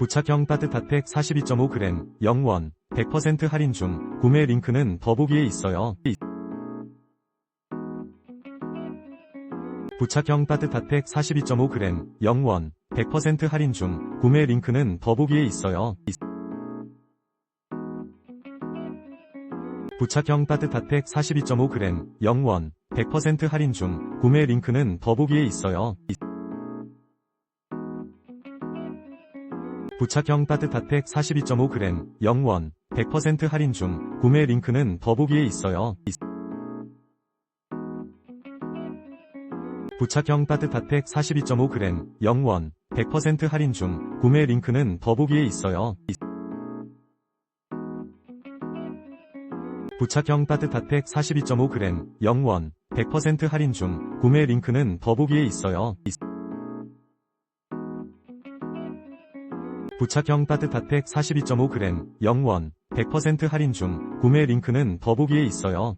부착형 따뜻한 팩 42.5g 0원 100% 할인 중 구매 링크는 더보기에 있어요. 부착형 따뜻한 팩 42.5g 0원 100% 할인 중 구매 링크는 더보기에 있어요. 부착형 따뜻한 팩 42.5g 0원 100% 할인 중 구매 링크는 더보기에 있어요. 부착형 따뜻한 팩 42.5g 0원 100% 할인 중 구매 링크는 더보기에 있어요. 부착형 따뜻한 팩 42.5g 0원 100% 할인 중 구매 링크는 더보기에 있어요. 부착형 따뜻한 팩 42.5g 0원 100% 할인 중 구매 링크는 더보기에 있어요. 부착형 따뜻한 팩 42.5g 0원 100% 할인 중 구매 링크는 더보기에 있어요.